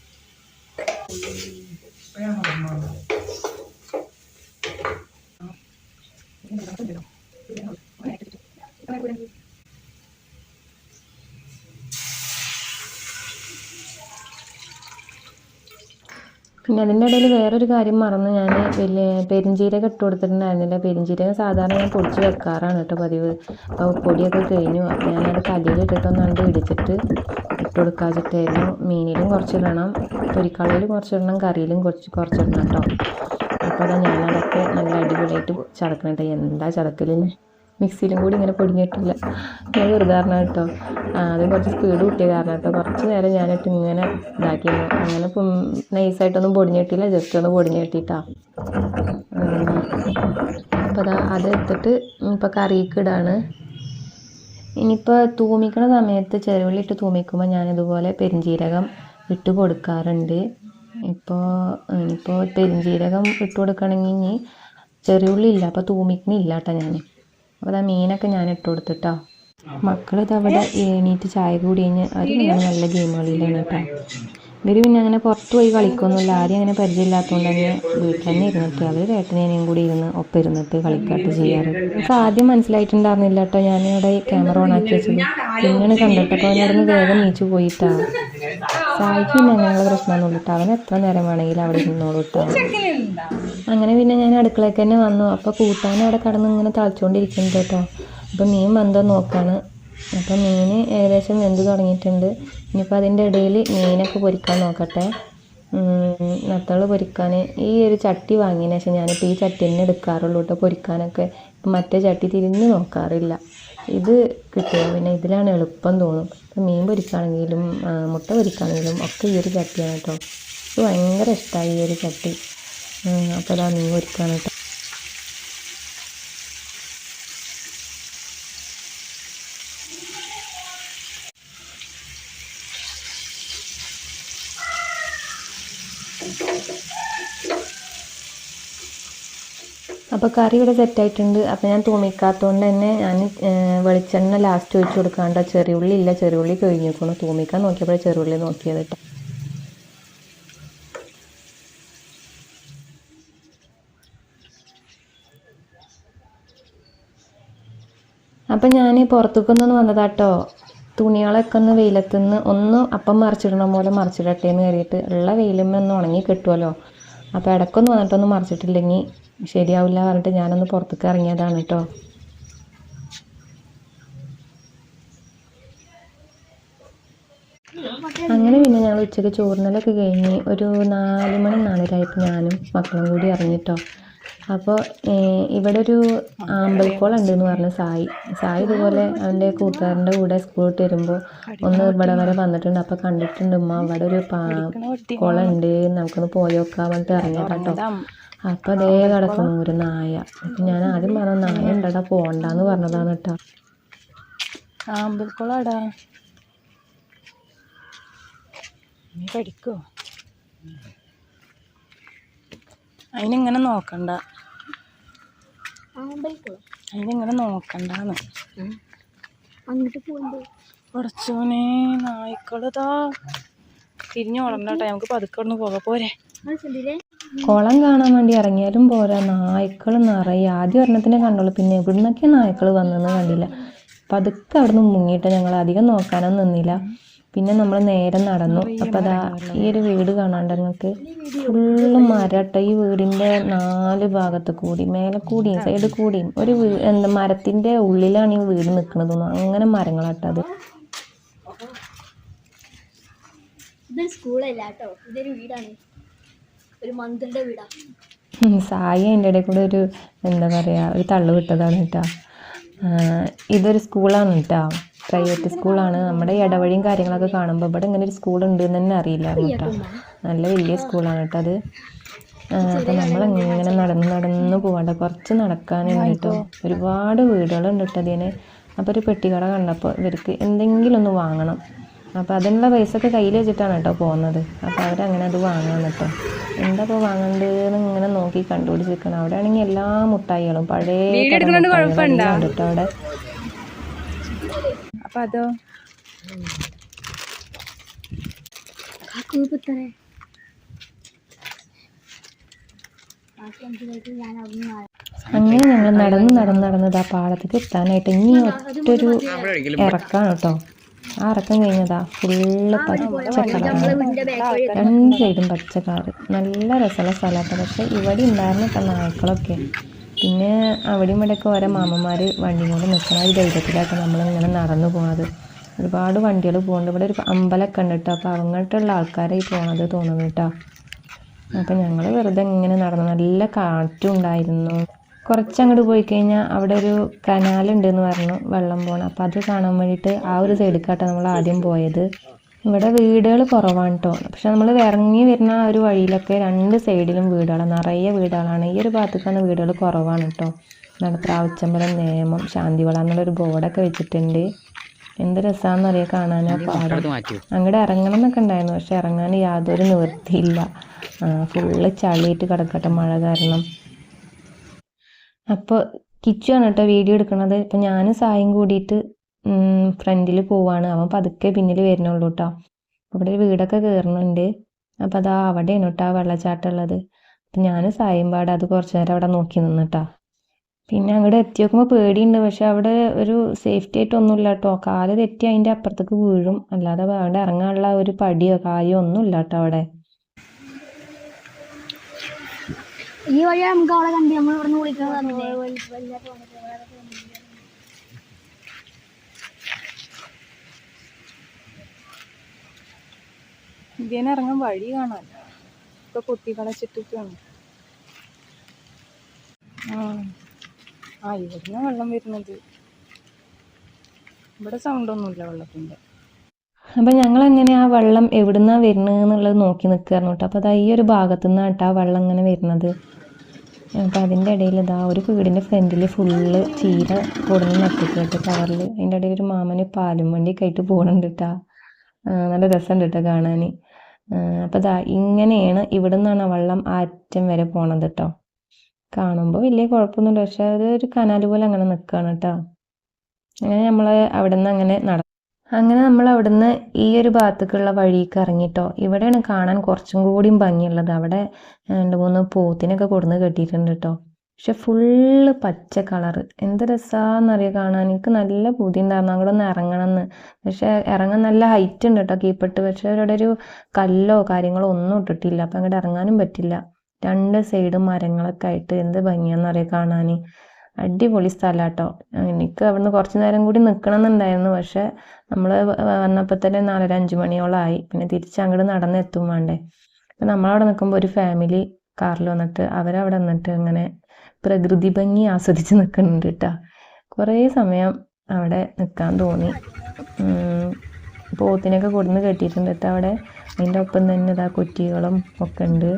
പിന്നെ അതിന്റെ ഇടയിൽ വേറൊരു കാര്യം മറന്നു. ഞാൻ വലിയ പെരിഞ്ചീരകം ഇട്ട് കൊടുത്തിട്ടുണ്ടായിരുന്നില്ല. പെരിഞ്ചീരകം സാധാരണ ഞാൻ പൊടിച്ച് വെക്കാറാണ് കേട്ടോ പതിവ്. അപ്പോൾ പൊടിയൊക്കെ കഴിഞ്ഞു. അപ്പോൾ ഞാനത് കല്ലിൽ ഇട്ടിട്ടൊന്നാണ്ട് ഇടിച്ചിട്ട് ഇട്ട് കൊടുക്കാച്ചിട്ടായിരുന്നു. മീനിലും കുറച്ചിടണം പൊരിക്കളയിലും കുറച്ചിടണം കറിയിലും കുറച്ച് കുറച്ചിടണം കേട്ടോ. അപ്പോൾ അതാ ഞാനതൊക്കെ നല്ല അടിപൊളിയായിട്ട് ചതക്കണം എന്താ ചതക്കൽ? മിക്സിയിലും കൂടി ഇങ്ങനെ പൊടിഞ്ഞിട്ടില്ല. ഞാൻ വെറുതെ കാരണം കേട്ടോ. അത് കുറച്ച് സ്പീഡ് കൂട്ടിയ കാരണം കേട്ടോ. കുറച്ച് നേരം ഞാനിട്ട് ഇങ്ങനെ ഇതാക്കിയിരുന്നു. അങ്ങനെ നൈസായിട്ടൊന്നും പൊടിഞ്ഞിട്ടില്ല. ജസ്റ്റ് ഒന്ന് പൊടിഞ്ഞിട്ടിട്ടാ. അപ്പോൾ അതാ അത് എടുത്തിട്ട് ഇപ്പോൾ കറിക്ക് ഇടാണ്. ഇനിയിപ്പോൾ തൂമിക്കണ സമയത്ത് ചെറുവിളി ഇട്ട് തൂമിക്കുമ്പോൾ ഞാനിതുപോലെ പെരിഞ്ജീരകം ഇട്ട് കൊടുക്കാറുണ്ട്. ഇപ്പോൾ ഇനിയിപ്പോൾ പെരിഞ്ജീരകം ഇട്ട് കൊടുക്കണമെങ്കിൽ ഇനി ചെറിയുള്ളി ഇല്ല. അപ്പോൾ തൂമിക്കണില്ല കേട്ടോ ഞാൻ അപ്പോൾ ആ മീനൊക്കെ ഞാൻ ഇട്ട് കൊടുത്തിട്ടോ. മക്കളിത് അവിടെ എണീറ്റ് ചായ കൂടി കഴിഞ്ഞ് അവർ നല്ല ഗെയിം കളിയിലാണ് കേട്ടോ. ഇവർ പിന്നെ അങ്ങനെ പുറത്ത് പോയി കളിക്കൊന്നുമില്ല. ആരും അങ്ങനെ പരിചയമില്ലാത്തതുകൊണ്ട് തന്നെ വീട്ടിൽ തന്നെ ഇരുന്നിട്ട് അവർ ഏട്ടനേനെയും കൂടി ഇരുന്ന് ഒപ്പം ഇരുന്നിട്ട് കളിക്കാട്ട് ചെയ്യാറ്. അപ്പം ആദ്യം മനസ്സിലായിട്ടുണ്ടായിരുന്നില്ല കേട്ടോ. ഞാനിവിടെ ക്യാമറ ഓൺ ആക്കി വെച്ചത്. പിന്നെയാണ് കണ്ടിട്ടപ്പോൾ അവനവിടുന്ന് വേഗം നീച്ചു പോയിട്ടാ. സായിക്ക് പിന്നെ അങ്ങനെയുള്ള പ്രശ്നമൊന്നും ഇട്ടാ അവൻ എത്ര നേരം വേണമെങ്കിലും അവിടെ ഇരുന്നോളൂ ഇട്ടാ അങ്ങനെ പിന്നെ ഞാൻ അടുക്കളയ്ക്ക് തന്നെ വന്നു. അപ്പോൾ കൂട്ടാൻ അവിടെ കടന്ന് ഇങ്ങനെ തളിച്ചുകൊണ്ടിരിക്കുന്നുണ്ട് കേട്ടോ. അപ്പോൾ മീൻ വെന്തോ നോക്കാണ്. അപ്പോൾ മീൻ ഏകദേശം വെന്ത് തുടങ്ങിയിട്ടുണ്ട്. ഇനിയിപ്പോൾ അതിന്റെ ഇടയിൽ മീനൊക്കെ പൊരിക്കാൻ നോക്കട്ടെ. നത്തോൾ പൊരിക്കാൻ ഈ ഒരു ചട്ടി വാങ്ങിയതിന് ശേഷം ഞാനിപ്പോൾ ഈ ചട്ടി തന്നെ എടുക്കാറുള്ളൂ കേട്ടോ പൊരിക്കാനൊക്കെ. മറ്റേ ചട്ടി തിരിഞ്ഞ് നോക്കാറില്ല. ഇത് കിട്ടുക പിന്നെ ഇതിലാണ് എളുപ്പം തോന്നും. ഇപ്പം മീൻ പൊരിക്കുകയാണെങ്കിലും മുട്ട പൊരിക്കുകയാണെങ്കിലും ഒക്കെ ഈ ഒരു ചട്ടിയാണ് കേട്ടോ. ഇത് ഭയങ്കര ഇഷ്ടമായി ഈ ഒരു ചട്ടി. അപ്പോൾ അതാ നീ ഒരുക്കാൻ കേട്ടോ അപ്പോൾ കറി ഇവിടെ സെറ്റായിട്ടുണ്ട് അപ്പോൾ ഞാൻ തൂമിക്കാത്തതുകൊണ്ട് തന്നെ ഞാൻ വെളിച്ചെണ്ണ ലാസ്റ്റ് ഒഴിച്ച് കൊടുക്കാണ്ട്. ചെറിയുള്ളി ഇല്ല ചെറിയുള്ളി കഴിഞ്ഞിരിക്കുന്നു. തൂമിക്കാൻ നോക്കിയപ്പോൾ ചെറിയുള്ളി നോക്കിയത് കേട്ടോ അപ്പം ഞാൻ പുറത്തേക്കൊന്നും വന്നതാട്ടോ. തുണികളൊക്കെ ഒന്ന് വെയിലത്തുനിന്ന് ഒന്ന് അപ്പം മറിച്ചിടണ പോലെ മറിച്ചിടട്ടെ എന്ന് കയറിയിട്ട് ഉള്ള വെയിലുമ്മ ഒന്ന് ഉണങ്ങി കിട്ടുമല്ലോ അപ്പോൾ ഇടയ്ക്കൊന്ന് വന്നിട്ടൊന്ന് മറിച്ചിട്ടില്ലെങ്കിൽ ശരിയാവില്ല പറഞ്ഞിട്ട് ഞാനൊന്ന് പുറത്തേക്ക് ഇറങ്ങിയതാണ് കേട്ടോ അങ്ങനെ പിന്നെ ഞങ്ങൾ ഉച്ചയ്ക്ക് ചോറിനലൊക്കെ കഴിഞ്ഞ് ഒരു നാല് മണി നാലരായപ്പോൾ ഞാനും മക്കളും കൂടി ഇറങ്ങിട്ടോ. അപ്പോൾ ഇവിടെ ഒരു അമ്പലക്കോളുണ്ട് എന്ന് പറഞ്ഞു സായി. സായി ഇതുപോലെ അവന്റെ കൂട്ടുകാരന്റെ കൂടെ സ്കൂൾ വിട്ട് വരുമ്പോൾ ഒന്ന് ഇവിടെ വരെ വന്നിട്ടുണ്ട്. അപ്പോൾ കണ്ടിട്ടുണ്ട് ഉമ്മ ഇവിടെ ഒരു പാ കുളം ഉണ്ട്. നമുക്കൊന്ന് പോയി നോക്കാൻ ഇറങ്ങിയ കേട്ടോ. അപ്പോൾ അതേ കിടക്കുന്നു ഒരു നായ. അപ്പം ഞാൻ ആദ്യം പറഞ്ഞു നായ ഉണ്ടടാ പോകണ്ടെന്ന് പറഞ്ഞതാണ് കേട്ടോ. ആമ്പൽക്കുളാടാ നീ പഠിക്കോ? അതിനിങ്ങനെ നോക്കണ്ട. അതിനിങ്ങനെ നോക്കണ്ടാന്ന്. അങ്ങോട്ട് പോകണ്ടേ കുറച്ചോനെ നായ്ക്കളതാ തിരിഞ്ഞോടണ്ട കേട്ടോ നമുക്ക് പതുക്കെ ഒന്ന് പോകാം പോരെ. കുളം കാണാൻ വേണ്ടി ഇറങ്ങിയാലും പോരാ. നായ്ക്കൾ നിറയെ. ആദ്യം ഒരെണ്ണത്തിനെ കണ്ടുള്ളൂ. പിന്നെ എവിടുന്നൊക്കെ നായ്ക്കൾ വന്നെന്ന് കണ്ടില്ല. പതുക്കെ നിന്ന് മുങ്ങിയിട്ട് ഞങ്ങൾ അധികം നോക്കാനൊന്നും നിന്നില്ല. പിന്നെ നമ്മൾ നേരെ നടന്നു. അപ്പം അതാ ഈ ഒരു വീട് കാണാണ്ട് നിങ്ങൾക്ക് ഫുള്ള് മരട്ട ഈ വീടിന്റെ നാല് ഭാഗത്ത് കൂടി മേലെ കൂടിയും സൈഡ് കൂടിയും ഒരു എന്താ മരത്തിന്റെ ഉള്ളിലാണ് ഈ വീട് നിൽക്കുന്നത് അങ്ങനെ മരങ്ങളാട്ടത് ഇതൊരു സ്കൂളല്ല കേട്ടോ. ഇതൊരു വീടാണ്. ഒരു മന്ത്രിയുടെ സായി അതിന്റെ ഇടയിൽ കൂടെ ഒരു എന്താ പറയുക ഒരു തള്ളു വിട്ടതാണ് കേട്ടോ. ഇതൊരു സ്കൂളാണ് കേട്ടോ. പ്രൈവറ്റ് സ്കൂളാണ് നമ്മുടെ ഇടവഴിയും കാര്യങ്ങളൊക്കെ കാണുമ്പോൾ ഇവിടെ ഇങ്ങനെ ഒരു സ്കൂൾ ഉണ്ട് എന്ന് തന്നെ അറിയില്ലായിരുന്നു കേട്ടോ. നല്ല വലിയ സ്കൂളാണ് കേട്ടോ അത്. അപ്പം നമ്മളിങ്ങനെ നടന്ന് നടന്ന് പോകണ്ട കുറച്ച് നടക്കാനുണ്ട് കേട്ടോ. ഒരുപാട് വീടുകളുണ്ട് കേട്ടോ അതിനെ. അപ്പോൾ ഒരു പെട്ടിക്കട കണ്ടപ്പോൾ ഇവർക്ക് എന്തെങ്കിലും ഒന്ന് വാങ്ങണം. അപ്പോൾ അതിനുള്ള പൈസ ഒക്കെ കയ്യിൽ വെച്ചിട്ടാണ് കേട്ടോ പോകുന്നത്. അപ്പോൾ അവരങ്ങനെ അത് വാങ്ങാൻ കേട്ടോ. എന്താ ഇപ്പോൾ വാങ്ങേണ്ടതെന്ന് ഇങ്ങനെ നോക്കി കണ്ടുപിടിച്ചിരിക്കണം. അവിടെ ആണെങ്കിൽ എല്ലാ മുട്ടായികളും പഴയ കേട്ടോ അവിടെ. അപ്പൊ അതോ അങ്ങനെ ഞങ്ങൾ നടന്ന് നടന്ന് നടന്നത് ആ പാടത്തേക്ക് എത്താനായിട്ട് ഇനി ഒറ്റൊരു ഇറക്കാണ് കേട്ടോ. ആ ഇറക്കം കഴിഞ്ഞതാ. ഫുള്ള് പച്ച കളറാണ് നമ്മളെ വീടിന്റെ ബാക്ക് വഴി രണ്ട് സൈഡും പച്ച കളറ്. നല്ല രസമുള്ള സ്ഥലമാണ് പക്ഷെ ഇവിടെ ഉണ്ടായിരുന്ന കേട്ടോ നായ്ക്കളൊക്കെ പിന്നെ അവിടെയും ഇവിടെയൊക്കെ ഓരോ മാമന്മാർ വണ്ടി കൊണ്ട് നിൽക്കണ ഒരു ധൈര്യത്തിലൊക്കെ നമ്മളിങ്ങനെ നടന്നു പോണത്. ഒരുപാട് വണ്ടികൾ പോകുന്നുണ്ട് ഇവിടെ ഒരു അമ്പലമൊക്കെ ഉണ്ട് കേട്ടോ അപ്പോൾ അങ്ങോട്ടുള്ള ആൾക്കാരായി പോണത് തോന്നുന്നു കേട്ടോ അപ്പം ഞങ്ങൾ വെറുതെ ഇങ്ങനെ നടന്നു. നല്ല കാറ്റും ഉണ്ടായിരുന്നു. കുറച്ചങ്ങോട്ട് പോയി കഴിഞ്ഞാൽ അവിടെ ഒരു കനാലുണ്ടെന്ന് പറഞ്ഞു വെള്ളം പോകണം അപ്പോൾ അത് കാണാൻ വേണ്ടിയിട്ട് ആ ഒരു സൈഡിലേക്കാട്ടോ നമ്മൾ ആദ്യം പോയത്. ഇവിടെ വീടുകൾ കുറവാണ് കേട്ടോ പക്ഷെ നമ്മൾ ഇറങ്ങി വരുന്ന ആ ഒരു വഴിയിലൊക്കെ രണ്ട് സൈഡിലും വീടുകളാണ് നിറയെ വീടുകളാണ്. ഈ ഒരു ഭാഗത്തേക്കാണ് വീടുകൾ കുറവാണ് കേട്ടോ എന്താണ് പ്രാവച്ചമ്പലം നിയമം ശാന്തിവള എന്നുള്ളൊരു ബോർഡൊക്കെ വെച്ചിട്ടുണ്ട്. എന്ത് രസമാണെന്ന് അറിയാം കാണാനോ പാടാം. അങ്ങോട്ട് ഇറങ്ങണം എന്നൊക്കെ ഉണ്ടായിരുന്നു. പക്ഷെ ഇറങ്ങാൻ യാതൊരു നിവൃത്തിയില്ല. ഫുള്ള് ചളിയിട്ട് കിടക്കട്ടെ മഴ കാരണം. അപ്പോൾ കിച്ചു ആണ് കേട്ടോ വീഡിയോ എടുക്കുന്നത്. ഇപ്പം ഞാനും സായും കൂടിയിട്ട് ഫ്രണ്ടിൽ പോവാണ്. അവൻ പതുക്കെ പിന്നിൽ വരുന്നുള്ളൂ കേട്ടോ അവിടെ ഒരു വീടൊക്കെ കയറുന്നുണ്ട് അപ്പം അതാ അവിടെയാണ് കേട്ടോ ആ വെള്ളച്ചാട്ടം ഉള്ളത്. അപ്പം ഞാൻ സായമ്പാട് പാടെ അത് കുറച്ച് നേരം അവിടെ നോക്കി നിന്നിട്ടാ പിന്നെ അങ്ങോട്ട് എത്തി നോക്കുമ്പോൾ പേടിയുണ്ട്. പക്ഷെ അവിടെ ഒരു സേഫ്റ്റി ആയിട്ടൊന്നുമില്ല കേട്ടോ കാൽ തെറ്റി അതിന്റെ അപ്പുറത്തേക്ക് വീഴും. അല്ലാതെ അവിടെ ഇറങ്ങാനുള്ള ഒരു പടിയോ കായോ ഒന്നുമില്ല കേട്ടോ അവിടെ. ഈ വഴി നമുക്ക് അവളെ കണ്ടി നമ്മൾ ഇവിടെ നിന്ന് വിളിക്കുന്നത് ഇതിന് ഇറങ്ങാൻ വഴി കാണാൻ. ഇപ്പൊ കളച്ചിട്ടൊക്കെയാണ് ആ. ഇവിടുന്ന് വെള്ളം വരുന്നത്. ഇവിടെ സൗണ്ട് ഒന്നുമില്ല വെള്ളത്തിന്റെ. അപ്പം ഞങ്ങൾ എങ്ങനെ ആ വെള്ളം എവിടുന്നാ വരുന്നത് എന്നുള്ളത് നോക്കി നിൽക്കുകയായിരുന്നു കേട്ടോ. അപ്പോൾ അതാ ഈ ഒരു ഭാഗത്തു നിന്നാണ് കേട്ടോ ആ വെള്ളം ഇങ്ങനെ വരുന്നത്. അപ്പൊ അതിന്റെ ഇടയിൽ ഇതാ ഒരു വീടിന്റെ ഫ്രണ്ടിൽ ഫുള്ള് ചീര കൊടുന്ന് നട്ടിട്ട് കേട്ടോ കവറിൽ അതിന്റെ ഇടയിൽ ഒരു മാമന് പാലും വണ്ടിയൊക്കെ ആയിട്ട് പോകുന്നുണ്ട് കേട്ടോ. നല്ല രസമുണ്ട് കേട്ടോ കാണാൻ അപ്പോൾ ദാ ഇങ്ങനെയാണ് ഇവിടെ നിന്നാണ് വെള്ളം ആറ്റം വരെ പോണത് കേട്ടോ കാണുമ്പോൾ വലിയ കുഴപ്പമൊന്നുമില്ല പക്ഷെ അത് ഒരു കനാൽ പോലെ അങ്ങനെ നിൽക്കുകയാണ് കേട്ടോ അങ്ങനെ നമ്മൾ അവിടെ നിന്ന് അങ്ങനെ നട അങ്ങനെ നമ്മൾ അവിടുന്ന് ഈ ഒരു ഭാഗത്തേക്കുള്ള വഴിക്ക് ഇറങ്ങിട്ടോ ഇവിടെയാണ് കാണാൻ കുറച്ചും കൂടിയും ഭംഗിയുള്ളത്. അവിടെ രണ്ട് മൂന്ന് പോത്തിനൊക്കെ കൊടുന്ന് കെട്ടിയിട്ടുണ്ട് കേട്ടോ പക്ഷെ ഫുള്ള് പച്ച കളറ് എന്ത് രസാന്നറിയാം കാണാൻ? എനിക്ക് നല്ല പൂതി ഉണ്ടായിരുന്നു അങ്ങോട്ട് ഒന്ന് ഇറങ്ങണം എന്ന് പക്ഷെ ഇറങ്ങാൻ നല്ല ഹൈറ്റ് ഉണ്ട് കേട്ടോ കീപ്പിട്ട്. പക്ഷെ അവിടെ ഒരു കല്ലോ കാര്യങ്ങളോ ഒന്നും ഇട്ടിട്ടില്ല. അപ്പം അങ്ങോട്ട് ഇറങ്ങാനും പറ്റില്ല. രണ്ട് സൈഡ് മരങ്ങളൊക്കെ ആയിട്ട് എന്ത് ഭംഗിയാന്നറിയാം കാണാൻ? അടിപൊളി സ്ഥലം കേട്ടോ എനിക്ക് അവിടുന്ന് കുറച്ച് നേരം കൂടി നിൽക്കണം എന്നുണ്ടായിരുന്നു പക്ഷെ നമ്മൾ വന്നപ്പോൾ തന്നെ നാലര അഞ്ച് മണിയോളമായി പിന്നെ തിരിച്ച് അങ്ങോട്ട് നടന്നെത്തും വേണ്ടേ. അപ്പം നമ്മളവിടെ നിൽക്കുമ്പോൾ ഒരു ഫാമിലി കാറിൽ വന്നിട്ട് അവരവിടെ നിന്നിട്ട് അങ്ങനെ പ്രകൃതി ഭംഗി ആസ്വദിച്ച് നിൽക്കുന്നുണ്ട് കേട്ടോ കുറേ സമയം അവിടെ നിൽക്കാൻ തോന്നി. പോത്തിനൊക്കെ കൊടുന്ന് കെട്ടിയിട്ടുണ്ട് കേട്ടോ അവിടെ. അതിന്റെ ഒപ്പം തന്നെ ഇതാ കുറ്റികളും ഒക്കെ ഉണ്ട്.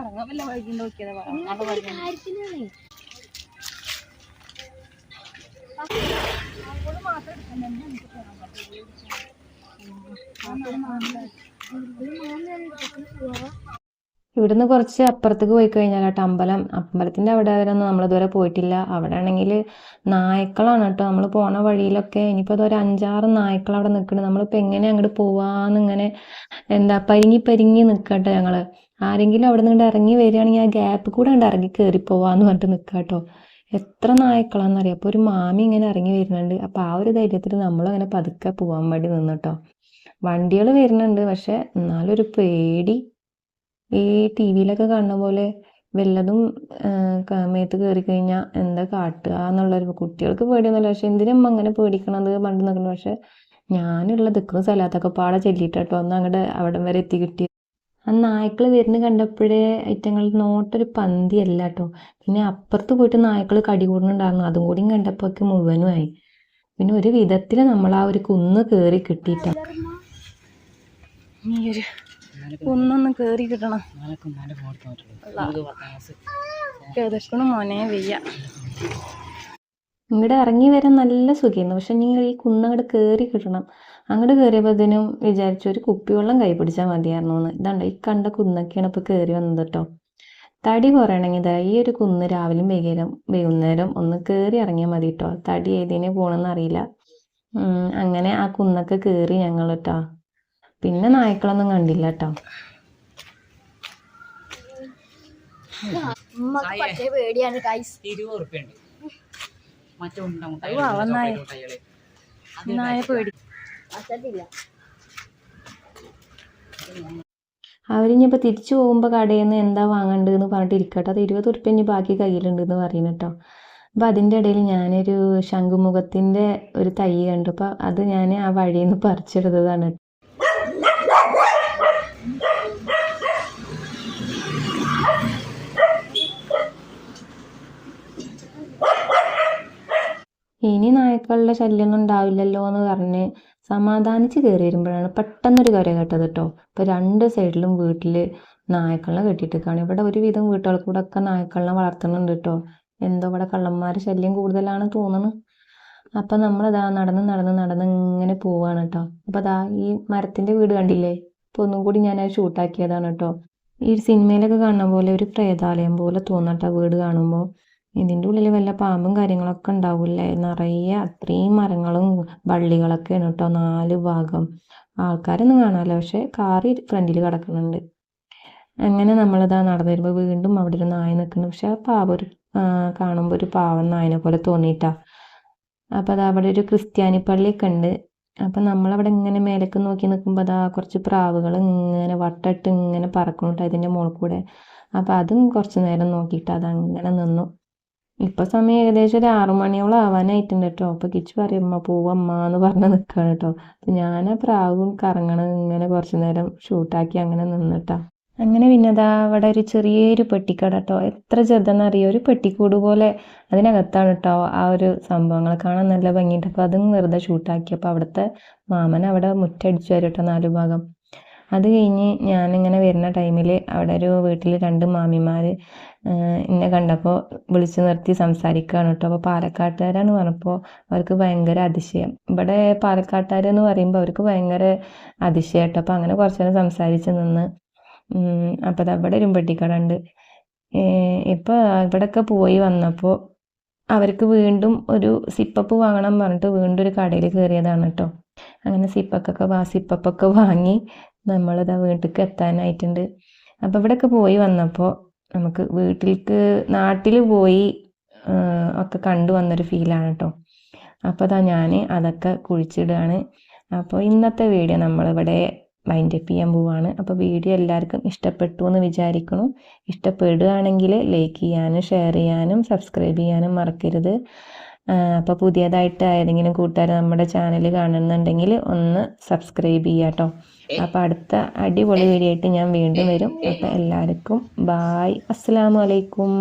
ഇറങ്ങാൻ വല്ല വഴി നോക്കിയതാ. ഇവിടുന്ന് കുറച്ച് അപ്പുറത്തേക്ക് പോയി കഴിഞ്ഞാൽ കേട്ടോ അമ്പലം. അമ്പലത്തിന്റെ അവിടെ വരെ ഒന്നും നമ്മളിതുവരെ പോയിട്ടില്ല. അവിടെ ആണെങ്കിൽ നായ്ക്കളാണ് കേട്ടോ. നമ്മൾ പോണ വഴിയിലൊക്കെ ഇനിയിപ്പോൾ അതൊരു അഞ്ചാറ് നായ്ക്കൾ അവിടെ നിൽക്കുന്നുണ്ട്. നമ്മളിപ്പോൾ എങ്ങനെ അങ്ങോട്ട് പോവാന്ന് ഇങ്ങനെ എന്താ പരിങ്ങി പരിങ്ങി നിൽക്കട്ടെ ഞങ്ങൾ ആരെങ്കിലും അവിടെ നിന്ന് ഇറങ്ങി വരികയാണെങ്കിൽ ആ ഗ്യാപ്പ് കൂടെ അങ്ങോട്ട് ഇറങ്ങി കയറി പോവാന്ന് പറഞ്ഞിട്ട് നിൽക്കാം കേട്ടോ എത്ര നായ്ക്കളാണെന്നറിയാം? അപ്പോൾ ഒരു മാമി ഇങ്ങനെ ഇറങ്ങി വരുന്നുണ്ട്. അപ്പോൾ ആ ഒരു ധൈര്യത്തിൽ നമ്മൾ അങ്ങനെ പതുക്കെ പോവാൻ വേണ്ടി നിന്നിട്ടോ വണ്ടികൾ വരുന്നുണ്ട് പക്ഷെ എന്നാലും ഒരു പേടി. ഈ ടി വിയിലൊക്കെ കാണുന്ന പോലെ വല്ലതും മേത്ത് കയറി കഴിഞ്ഞാൽ എന്താ കാട്ടുക എന്നുള്ളൊരു കുട്ടികൾക്ക് പേടിയൊന്നുമില്ല. പക്ഷെ എന്തിനും അങ്ങനെ പേടിക്കണത് പണ്ട് നിൽക്കണം പക്ഷെ ഞാനുള്ള നിൽക്കുന്ന സ്ഥലത്തൊക്കെ പാടെ ചെല്ലിട്ടോ ഒന്ന് അങ്ങോട്ട് അവിടം വരെ എത്തി കിട്ടി ആ നായ്ക്കൾ വരുന്ന കണ്ടപ്പോഴേ ഐറ്റങ്ങൾ നോട്ടൊരു പന്തിയല്ല കേട്ടോ പിന്നെ അപ്പുറത്ത് പോയിട്ട് നായ്ക്കൾ കടി കൂടുന്നുണ്ടായിരുന്നു. അതും കൂടിയും കണ്ടപ്പോൾ മുഴുവനുമായി. പിന്നെ ഒരു വിധത്തിൽ നമ്മൾ ആ ഒരു കുന്ന് കയറി കിട്ടിയിട്ടാ. ഈ ഒരു കുന്നൊന്ന് കേറി കിട്ടണം. കിതക്കണ മോനെ വെയ്യ. ഇങ്ങോട്ട് ഇറങ്ങി വരാൻ നല്ല സുഖമായിരുന്നു പക്ഷെ നിങ്ങൾ ഈ കുന്നങ്ങോട്ട് കയറി കിട്ടണം. അങ്ങോട്ട് കയറിയപ്പോൾ ഇതിനും വിചാരിച്ചു ഒരു കുപ്പിവെള്ളം കൈ പിടിച്ചാൽ മതിയായിരുന്നു എന്ന് ഇതാണ്ട് ഈ കണ്ട കുന്നൊക്കെയാണ് ഇപ്പോൾ കയറി വന്നത് കേട്ടോ തടി കുറയണമെങ്കിൽ ഇതാ ഈ ഒരു കുന്ന് രാവിലെയും വൈകുന്നേരം വൈകുന്നേരം ഒന്ന് കയറി ഇറങ്ങിയാൽ മതി കേട്ടോ തടി ഏതിനെ പോകണമെന്ന് അറിയില്ല. അങ്ങനെ ആ കുന്നൊക്കെ കയറി ഞങ്ങൾ കേട്ടോ പിന്നെ നായ്ക്കളൊന്നും കണ്ടില്ല കേട്ടോ പേടിയാണ് ഇരുപത് ഉറുപ്പ്യ. നായ പേടി. അവരിനിപ്പോൾ തിരിച്ചു പോകുമ്പോൾ കടയിൽ നിന്ന് എന്താ വാങ്ങേണ്ടതെന്ന് പറഞ്ഞിട്ട് ഇരിക്കട്ടെ. അത് ഇരുപത് ഉറുപ്പ്യ ഇനി ബാക്കി കയ്യിലുണ്ടെന്ന് പറയുന്നു കേട്ടോ. അപ്പോൾ അതിന്റെ ഇടയിൽ ഞാനൊരു ശംഖുമുഖത്തിന്റെ ഒരു തൈ കണ്ടു. അപ്പോൾ അത് ഞാൻ ആ വഴിയിൽ നിന്ന് പറിച്ചെടുത്തതാണ് ഇനി നായ്ക്കളുടെ ശല്യമൊന്നും ഉണ്ടാവില്ലല്ലോ എന്ന് പറഞ്ഞ് സമാധാനിച്ച് കയറി വരുമ്പോഴാണ് പെട്ടെന്നൊരു കര കേട്ടത് കേട്ടോ ഇപ്പം രണ്ട് സൈഡിലും വീട്ടിൽ നായ്ക്കളെ കെട്ടിയിട്ടേക്കാണ് ഇവിടെ ഒരുവിധം വീട്ടുകൾ കൂടെ ഒക്കെ നായ്ക്കളെ വളർത്തുന്നുണ്ട് കേട്ടോ എന്തോ ഇവിടെ കള്ളന്മാരെ ശല്യം കൂടുതലാണ് തോന്നുന്നു. അപ്പം നമ്മളിതാ നടന്ന് നടന്ന് നടന്ന് ഇങ്ങനെ പോവാണ് കേട്ടോ അപ്പം അതാ ഈ മരത്തിന്റെ വീട് കണ്ടില്ലേ? ഇപ്പൊ ഒന്നും കൂടി ഞാൻ അത് ഷൂട്ടാക്കിയതാണ് കേട്ടോ ഈ സിനിമയിലൊക്കെ കാണുന്ന പോലെ ഒരു പ്രേതാലയം പോലെ തോന്നട്ടോ വീട് കാണുമ്പോൾ ഇതിന്റെ ഉള്ളിൽ വല്ല പാമ്പും കാര്യങ്ങളൊക്കെ ഉണ്ടാവില്ലേ? നിറയെ അത്രയും മരങ്ങളും വള്ളികളൊക്കെയാണ് കേട്ടോ നാല് ഭാഗം. ആൾക്കാരൊന്നും കാണാമല്ലോ പക്ഷെ കാറി ഫ്രണ്ടിൽ കിടക്കുന്നുണ്ട്. അങ്ങനെ നമ്മളിതാ നടന്നു വരുമ്പോൾ വീണ്ടും അവിടെ ഒരു നായ നിൽക്കുന്നു. പക്ഷെ ആ പാവ ഒരു കാണുമ്പോൾ ഒരു പാവൻ നായനെ പോലെ തോന്നിയിട്ടാ. അപ്പോൾ അതാ അവിടെ ഒരു ക്രിസ്ത്യാനി പള്ളിയൊക്കെ ഉണ്ട്. അപ്പം നമ്മളവിടെ ഇങ്ങനെ മേലേക്ക് നോക്കി നിൽക്കുമ്പോൾ അതാ കുറച്ച് പ്രാവുകൾ ഇങ്ങനെ വട്ടിട്ട് ഇങ്ങനെ പറക്കണുട്ടോ അതിന്റെ മുകളിൽ കൂടെ അപ്പം അതും കുറച്ച് നേരം നോക്കിയിട്ട് അതങ്ങനെ നിന്നു. ഇപ്പൊ സമയം ഏകദേശം ഒരു ആറു മണിയോളം ആവാനായിട്ടുണ്ട് കേട്ടോ അപ്പൊ കിച്ചു പറയും അമ്മ പോവമ്മ എന്ന് പറഞ്ഞ് നിക്കാണ് കേട്ടോ ഞാൻ ആ പ്രാവും കറങ്ങണം ഇങ്ങനെ കുറച്ചു നേരം ഷൂട്ടാക്കി അങ്ങനെ നിന്നിട്ടാ അങ്ങനെ പിന്നെ അവിടെ ഒരു ചെറിയൊരു പെട്ടിക്കട കേട്ടോ എത്ര ചെറുതെന്നറിയോ? ഒരു പെട്ടിക്കൂട് പോലെ അതിനകത്താണ് കേട്ടോ ആ ഒരു സംഭവങ്ങൾ കാണാൻ നല്ല ഭംഗിയുണ്ട്. അപ്പോൾ അതും വെറുതെ ഷൂട്ടാക്കി അപ്പോൾ അവിടുത്തെ മാമൻ അവിടെ മുറ്റടിച്ചു വരും കേട്ടോ നാലു ഭാഗം അത് കഴിഞ്ഞ് ഞാനിങ്ങനെ വരുന്ന ടൈമിൽ അവിടെ ഒരു വീട്ടിൽ രണ്ട് മാമിമാർ എന്നെ കണ്ടപ്പോൾ വിളിച്ചു നിർത്തി സംസാരിക്കുകയാണ് കേട്ടോ. അപ്പോൾ പാലക്കാട്ടുകാരാണ് പറഞ്ഞപ്പോൾ അവർക്ക് ഭയങ്കര അതിശയം. ഇവിടെ പാലക്കാട്ടുകാരെന്ന് പറയുമ്പോൾ അവർക്ക് ഭയങ്കര അതിശയം കേട്ടോ. അപ്പോൾ അങ്ങനെ കുറച്ച് നേരം സംസാരിച്ച് നിന്ന് അപ്പോൾ അവിടെ ഒരു പെട്ടിക്കട ഉണ്ട് ഇപ്പോൾ ഇവിടെയൊക്കെ പോയി വന്നപ്പോൾ അവർക്ക് വീണ്ടും ഒരു സിപ്പപ്പ് വാങ്ങണം പറഞ്ഞിട്ട് വീണ്ടും ഒരു കടയിൽ കയറിയതാണ് കേട്ടോ. അങ്ങനെ സിപ്പക്കൊക്കെ വാ സിപ്പപ്പൊക്കെ വാങ്ങി നമ്മളിതാ വീട്ടിലേക്ക് എത്താനായിട്ടുണ്ട്. അപ്പോൾ ഇവിടെയൊക്കെ പോയി വന്നപ്പോൾ നമുക്ക് വീട്ടിലേക്ക് നാട്ടിൽ പോയി ഒക്കെ കണ്ടു വന്നൊരു ഫീലാണ് കേട്ടോ അപ്പോൾ അതാ ഞാൻ അതൊക്കെ കുഴിച്ചിടുകയാണ് അപ്പോൾ ഇന്നത്തെ വീഡിയോ നമ്മളിവിടെ വൈൻഡപ്പ് ചെയ്യാൻ പോവാണ്. അപ്പോൾ വീഡിയോ എല്ലാവർക്കും ഇഷ്ടപ്പെട്ടു എന്ന് വിചാരിക്കണം ഇഷ്ടപ്പെടുകയാണെങ്കിൽ ലൈക്ക് ചെയ്യാനും ഷെയർ ചെയ്യാനും സബ്സ്ക്രൈബ് ചെയ്യാനും മറക്കരുത്. അപ്പോൾ പുതിയതായിട്ട് ഏതെങ്കിലും കൂട്ടുകാർ നമ്മുടെ ചാനൽ കാണുന്നുണ്ടെങ്കിൽ ഒന്ന് സബ്സ്ക്രൈബ് ചെയ്യുക കേട്ടോ അപ്പോൾ അടുത്ത അടിപൊളി വീഡിയോ ആയിട്ട് ഞാൻ വീണ്ടും വരും. അപ്പോൾ എല്ലാവർക്കും ബായ് അസ്സലാമു അലൈക്കും.